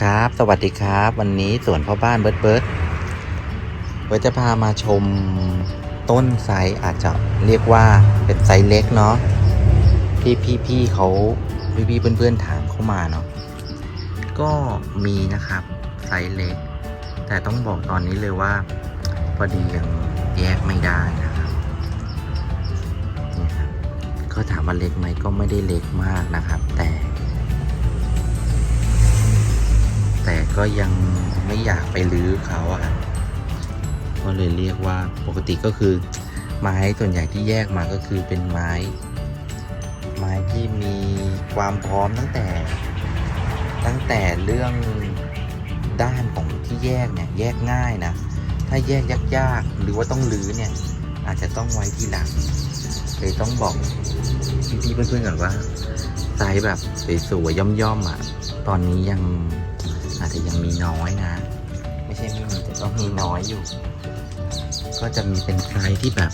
ครับ สวัสดีครับ วันนี้สวนพ่อบ้านเบิร์ดเบิร์ดเบิร์ดจะพามาชมต้นไทรอาจจะเรียกว่าเป็นไซเล็กเนาะที่พี่ๆเขาพี่ๆเพื่อนๆถามเข้ามาเนาะก็มีนะครับไซเล็ก แต่ต้องบอกตอนนี้เลยว่า พอดียังแยกไม่ได้นะครับนี่ครับก็ถามว่าเล็กไหมก็ไม่ได้เล็กมากนะครับ แต่ ก็ยังไม่อยากไปรื้อเขาอะครับก็เลยเรียกว่าปกติก็คือไม้ส่วนใหญ่ที่แยกมาก็คือเป็นไม้ ไม้ที่มีความพร้อมตั้งแต่ ตั้งแต่เรื่องด้านของที่แยกเนี่ยแยกง่ายนะถ้าแยกยากๆหรือว่าต้องรื้อเนี่ยอาจจะต้องไว้ทีหลังเลยต้องบอกพี่ๆเพื่อนๆก่อนว่าไซส์แบบสวยๆย่อมๆอะตอนนี้ยัง อาจจะยังมีน้อยนะ ไม่ใช่ไม่มีแต่ก็มีน้อยอยู่ ก็จะมีเป็นไซส์ที่แบบ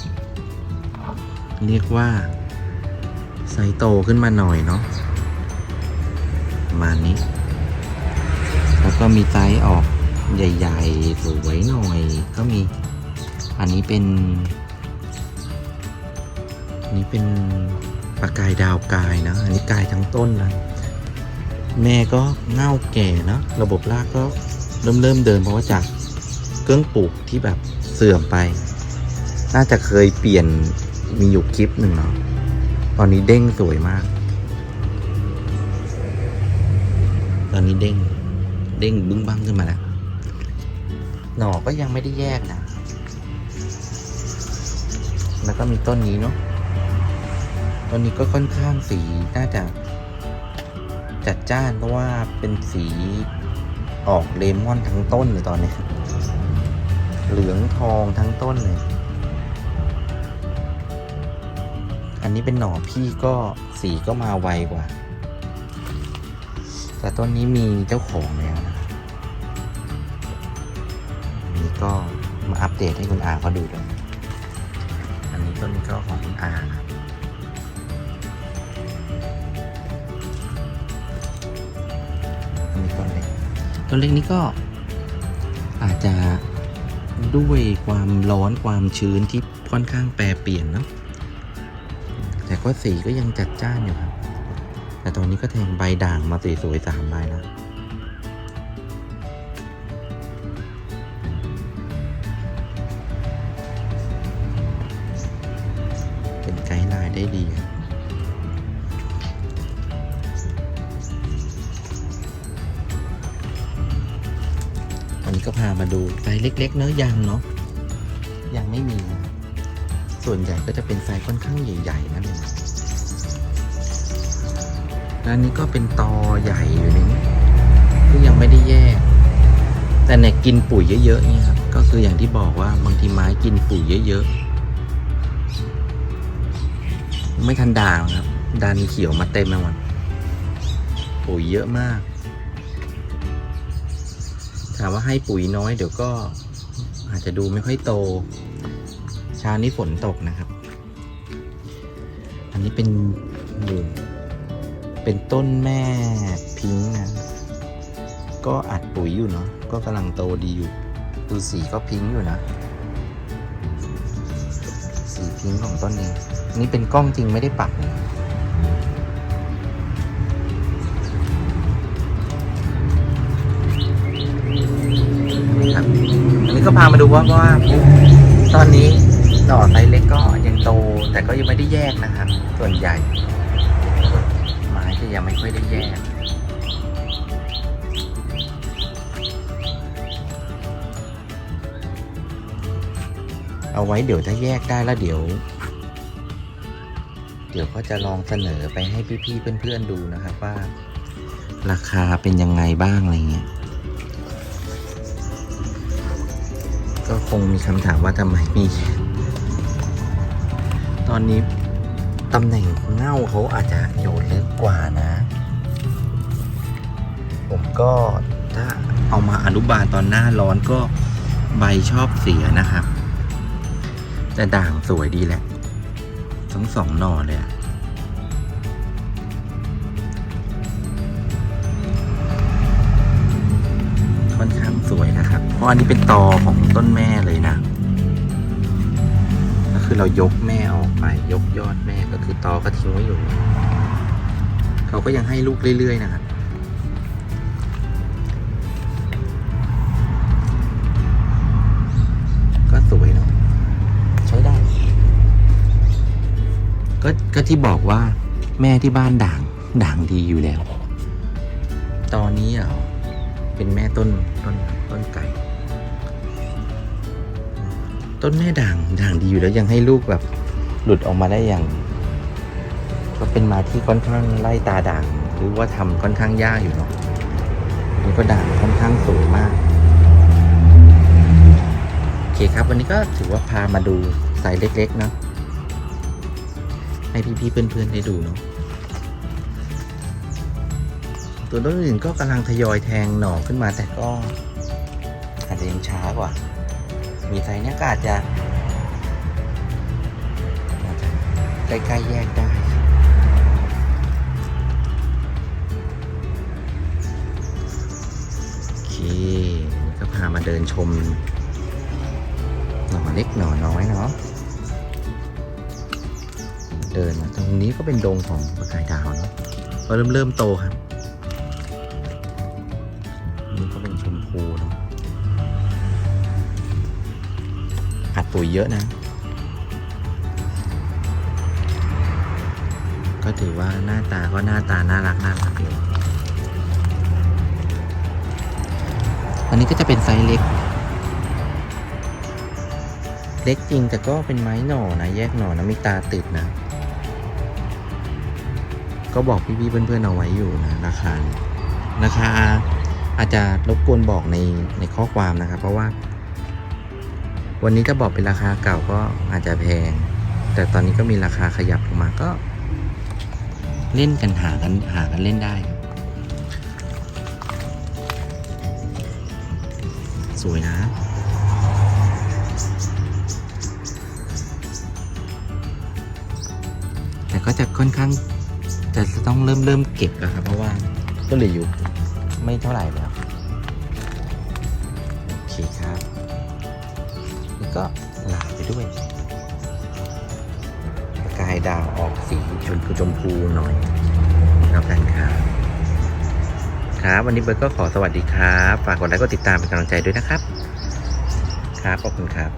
เรียกว่าไซส์โตขึ้นมาหน่อยเนาะประมาณนี้ แล้วก็มีไซส์ออกใหญ่ๆสวยหน่อย ก็มี อันนี้เป็น อันนี้เป็นปลากายดาวกายนะ อันนี้กายทั้งต้นนะ แม่ก็เง่าแก่เนอะระบบรากก็เริ่มเริ่มเดินเพราะว่าจากเครื่องปลูกที่แบบเสื่อมไป น่าจะเคยเปลี่ยนมีอยู่คลิปหนึ่งเนาะตอนนี้เด้งสวยมาก ตอนนี้เด้ง เด้งบึ้งบั้งขึ้นมาแล้ว หน่อก็ยังไม่ได้แยกนะ แล้วก็มีต้นนี้เนาะ ต้นนี้ก็ค่อนข้างสีน่าจะ จัดจ้านเพราะว่าเป็นสีออกเลมอนทั้งต้นเลยตอนนี้ เหลืองทองทั้งต้นเลย อันนี้เป็นหน่อพี่ก็สีก็มาไวกว่า แต่ต้นนี้มีเจ้าของแล้วนะอันนี้ก็มาอัปเดตให้คุณอาเขาดูด้วย อันนี้ต้นนี้ก็ของคุณอาครับ ตัวเล็กนี้ก็อาจจะด้วยความร้อนความชื้นที่ค่อนข้างแปรเปลี่ยนเนาะแต่ก็สีก็ยังจัดจ้านอยู่ครับ แต่ตอนนี้ก็แทงใบด่างมาสวยๆสามใบแล้ว ก็พามาดูไซส์เล็ก ๆ เนอะยังเนาะยังไม่มีนะส่วนใหญ่ก็จะเป็นไซส์ค่อนข้างใหญ่ๆนั่นเองแล้วนนี้ก็เป็นตอใหญ่อยู่ในนี้ที่ยังไม่ได้แยก แต่เนี่ยกินปุ๋ยเยอะๆนี่ครับก็คืออย่างที่บอกว่าบางทีไม้กินปุ๋ยเยอะๆไม่ทันด่างครับดันเขียวมาเต็มไปหมดปุ๋ยเยอะมาก ถามว่าให้ปุ๋ยน้อยเดี๋ยวก็อาจจะดูไม่ค่อยโตเช้านี้ฝนตกนะครับ อันนี้เป็นหมู่เป็นต้นแม่พิงนะ ก็อัดปุ๋ยอยู่เนาะก็กำลังโตดีอยู่ ดูสีก็พิงอยู่นะ สีพิงของต้นนี้ นี่เป็นกล้องจริงไม่ได้ปักนะ พามาดูว่าว่าตอนนี้หน่อไซส์เล็กก็ยังโต แต่ก็ยังไม่ได้แยกนะครับ ส่วนใหญ่ไม้จะยังไม่ค่อยได้แยกเอาไว้เดี๋ยวถ้าแยกได้แล้วเดี๋ยว เดี๋ยวก็จะลองเสนอไปให้พี่ๆเพื่อนๆดูนะครับว่า ราคาเป็นยังไงบ้างอะไรเงี้ย ก็คงมีคำถามว่าทำไมมี ตอนนี้ตำแหน่งเง่าเขาอาจจะโยนลึกกว่านะ ผมก็ถ้าเอามาอนุบาลตอนหน้าร้อนก็ใบชอบเสียนะครับ แต่ด่างสวยดีแหละ ทั้งสองหน่อเลยอะ อันนี้เป็นตอของต้นแม่เลยนะ ก็คือเรายกแม่ออกไป ยกยอดแม่ก็คือตอก็ทิ้งไว้อยู่ เขาก็ยังให้ลูกเรื่อย ๆ นะครับก็สวยเนาะใช้ได้ ก็ก็ที่บอกว่าแม่ที่บ้านด่างด่างดีอยู่แล้ว ตอนนี้อะเป็นแม่ต้นต้นต้นไก่ ต้นแม่ด่างด่างดีอยู่แล้วยังให้ลูกแบบหลุดออกมาได้อย่าง ก็เป็นมาที่ค่อนข้างไล่ตาด่าง หรือว่าทำค่อนข้างยากอยู่เนาะนี่ก็ด่างค่อนข้างสวยมากโอเคครับ วันนี้ก็ถือว่าพามาดูไซส์เล็กๆเนาะให้พี่ๆเพื่อนๆได้ดูเนาะตัวต้นอื่นก็กำลังทยอยแทงหน่อขึ้นมาแต่ก็อาจจะยังช้ากว่า มีไซส์เนี้ยก็อาจจะใกล้ๆแยกได้โอเคก็พามาเดินชม หน่อเล็กหน่อน้อยเนาะเดินมาตรงนี้ก็เป็นดงของประกายดาวเนาะก็เริ่มเริ่มโตครับนี่ก็เป็นชมพูเนาะ อัดปุ๋ยเยอะนะ ก็ถือว่าหน้าตาก็หน้าตาน่ารักน่ารักอยู่อันนี้ก็จะเป็นไซส์เล็ก เล็กจริงแต่ก็เป็นไม้หน่อนะแยกหน่อนะมีตาติดนะ ก็บอกพี่ๆเพื่อนๆเอาไว้อยู่นะราคาราคาอาจจะรบกวนบอกในในข้อความนะครับ เพราะว่า วันนี้ถ้าบอกเป็นราคาเก่าก็อาจจะแพง แต่ตอนนี้ก็มีราคาขยับลงมาก็ เล่นกันหากันหากันเล่นได้ครับสวยนะแต่ก็จะค่อนข้างจะต้องเริ่มเริ่มเก็บแล้วครับ เพราะว่าก็เหลืออยู่ไม่เท่าไหร่แล้ว โอเคครับ ก็ลาไปด้วยประกายดาวออกสีชมพูชมพูหน่อยแล้วกันครับครับ วันนี้เบิร์ดก็ขอสวัสดีครับ ฝากกดไลค์กดติดตามเป็นกำลังใจด้วยนะครับ ครับขอบคุณครับ